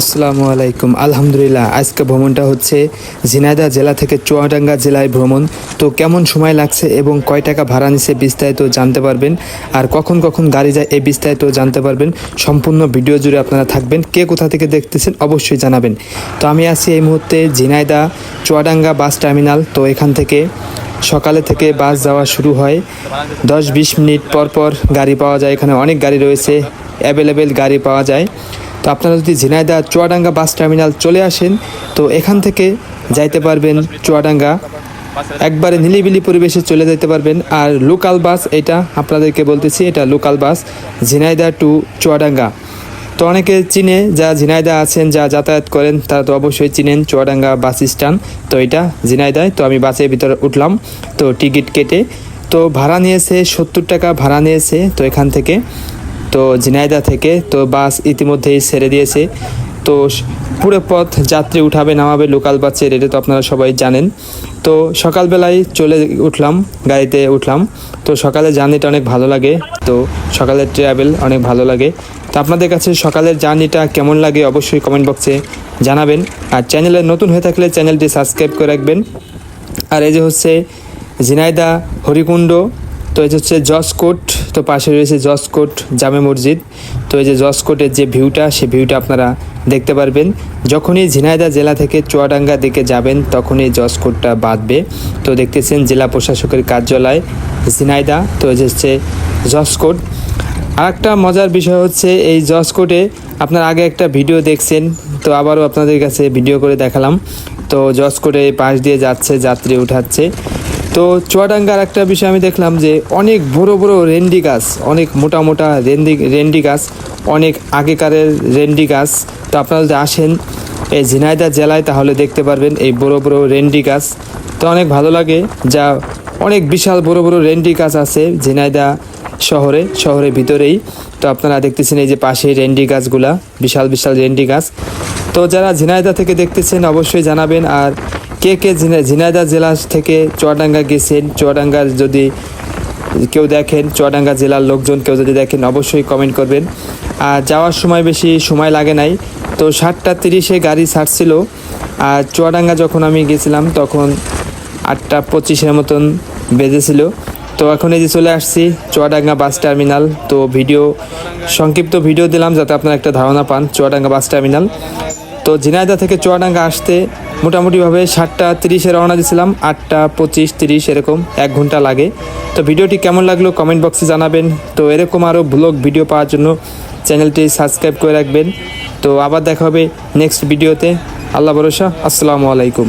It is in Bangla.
আসসালামু আলাইকুম। আলহামদুলিল্লাহ, আজকে ভ্রমণটা হচ্ছে ঝিনাইদহ জেলা থেকে চুয়াডাঙ্গা জেলায় ভ্রমণ। তো কেমন সময় লাগছে এবং কয় টাকা ভাড়া নিছে বিস্তারিত জানতে পারবেন। আর কখন কখন গাড়ি যায় এই বিস্তারিত জানতে পারবেন। সম্পূর্ণ ভিডিও জুড়ে আপনারা থাকবেন। কে কোথা থেকে দেখতেছেন অবশ্যই জানাবেন। তো আমি আছি এই মুহূর্তে ঝিনাইদহ চুয়াডাঙ্গা বাস টার্মিনাল। তো এখান থেকে সকালে থেকে বাস যাওয়া শুরু হয়। দশ বিশ মিনিট পর পর গাড়ি পাওয়া যায়। এখানে অনেক গাড়ি রয়েছে। অ্যাভেলেবেল গাড়ি পাওয়া যায়। তো আপনারা যদি ঝিনাইদা চুয়াডাঙ্গা বাস টার্মিনাল চলে আসেন, তো এখান থেকে যাইতে পারবেন চুয়াডাঙ্গা। একবারে নিলিবিলি পরিবেশে চলে যেতে পারবেন। আর লোকাল বাস এটা আপনাদেরকে বলতেছি, এটা local bus Jhenaidah to Chuadanga. তো অনেকে চিনে যা ঝিনাইদা আছেন যা যাতায়াত করেন, তারা তো অবশ্যই চিনেন চুয়াডাঙ্গা বাস স্ট্যান্ড। তো এটা ঝিনাইদায় তো আমি বাসের ভিতরে উঠলাম, তো টিকিট কেটে। তো ভাড়া নিয়েছে, সত্তর টাকা ভাড়া নিয়েছে, তো এখান থেকে। তো ঝিনাইদা থেকে তো বাস ইতিমধ্যেই ছেড়ে দিয়েছে। তো পুরো পথ যাত্রী উঠাবে, নামাবে লোকাল বাসের, এটা তো আপনারা সবাই জানেন। তো সকালবেলায় চলে উঠলাম, গাড়িতে উঠলাম। তো সকালে জার্নিটা অনেক ভালো লাগে। তো সকালের ট্রাভেল অনেক ভালো লাগে। তো আপনাদের কাছে সকালের জার্নিটা কেমন লাগে অবশ্যই কমেন্ট বক্সে জানাবেন। আর চ্যানেলে নতুন হয়ে থাকলে চ্যানেলটি সাবস্ক্রাইব করে রাখবেন। আর এই যে হচ্ছে ঝিনাইদা হরিকুণ্ড তো এই যে হচ্ছে জসকোট তো পাশে রয়েছে জসকোট জামে মসজিদ। তো এই যে জসকোটের যে ভিউটা সেই ভিউটা আপনারা দেখতে পারবেন। যখনই ঝিনাইদা জেলা থেকে চুয়াডাঙ্গা দিকে যাবেন, তখনই জসকোটটা বাঁধবে। তো দেখতেছেন জেলা প্রশাসকের কার্যালয় ঝিনাইদা তো হচ্ছে জসকোট আর একটা মজার বিষয় হচ্ছে, এই জসকোটে আপনার আগে একটা ভিডিও দেখছেন, তো আবারও আপনাদের কাছে ভিডিও করে দেখালাম। তো জসকোটে পাশ দিয়ে যাচ্ছে, যাত্রী উঠাচ্ছে। তো চুয়াডাঙ্গার একটা বিষয় আমি দেখলাম যে অনেক বড় বড় রেন্ডি গাছ, অনেক মোটা মোটা রেন্ডি রেন্ডি গাছ, অনেক আগেকারের রেন্ডি গাছ। তো আপনারা যদি আসেন এই ঝিনাইদহ জেলায় তাহলে দেখতে পারবেন এই বড় বড় রেন্ডি গাছ। তো অনেক ভালো লাগে যা অনেক বিশাল বড় বড় রেন্ডি গাছ আছে ঝিনাইদা শহরে, শহরের ভিতরেই। তো আপনারা দেখতেছেন এই যে পাশে রেন্ডি গাছগুলা, বিশাল বিশাল রেন্ডি গাছ। তো যারা ঝিনাইদা থেকে দেখতেছেন অবশ্যই জানাবেন আর কে কে ঝিনাইদা জেলা থেকে চুয়াডাঙ্গা গেছেন চুয়াডাঙ্গার যদি কেউ দেখেন, চুয়াডাঙ্গা জেলার লোকজন কেউ যদি দেখেন, অবশ্যই কমেন্ট করবেন। আর যাওয়ার সময় বেশি সময় লাগে নাই। তো সাতটা তিরিশে গাড়ি ছাড়ছিল। আর চুয়াডাঙ্গা যখন আমি গেছিলাম, তখন আটটা পঁচিশের মতন বেজেছিল। তো এখন এই যে চলে আসছি চুয়াডাঙ্গা বাস টার্মিনাল। তো ভিডিও, সংক্ষিপ্ত ভিডিও দিলাম যাতে আপনারা একটা ধারণা পান, চুয়াডাঙ্গা বাস টার্মিনাল। তো ঝিনাইদা থেকে চুয়াডাঙ্গা আসতে মোটামুটিভাবে সাতটা তিরিশে রওনা দিয়েছিলাম, আটটা পঁচিশ তিরিশ এরকম এক ঘণ্টা লাগে। তো ভিডিওটি কেমন লাগল কমেন্ট বক্সে জানাবেন। তো এরকম আরও ব্লগ ভিডিও পাওয়ার জন্য চ্যানেলটি সাবস্ক্রাইব করে রাখবেন। তো আবার দেখা হবে নেক্সট ভিডিওতে। আল্লাহ ভরসা, আসসালামু আলাইকুম।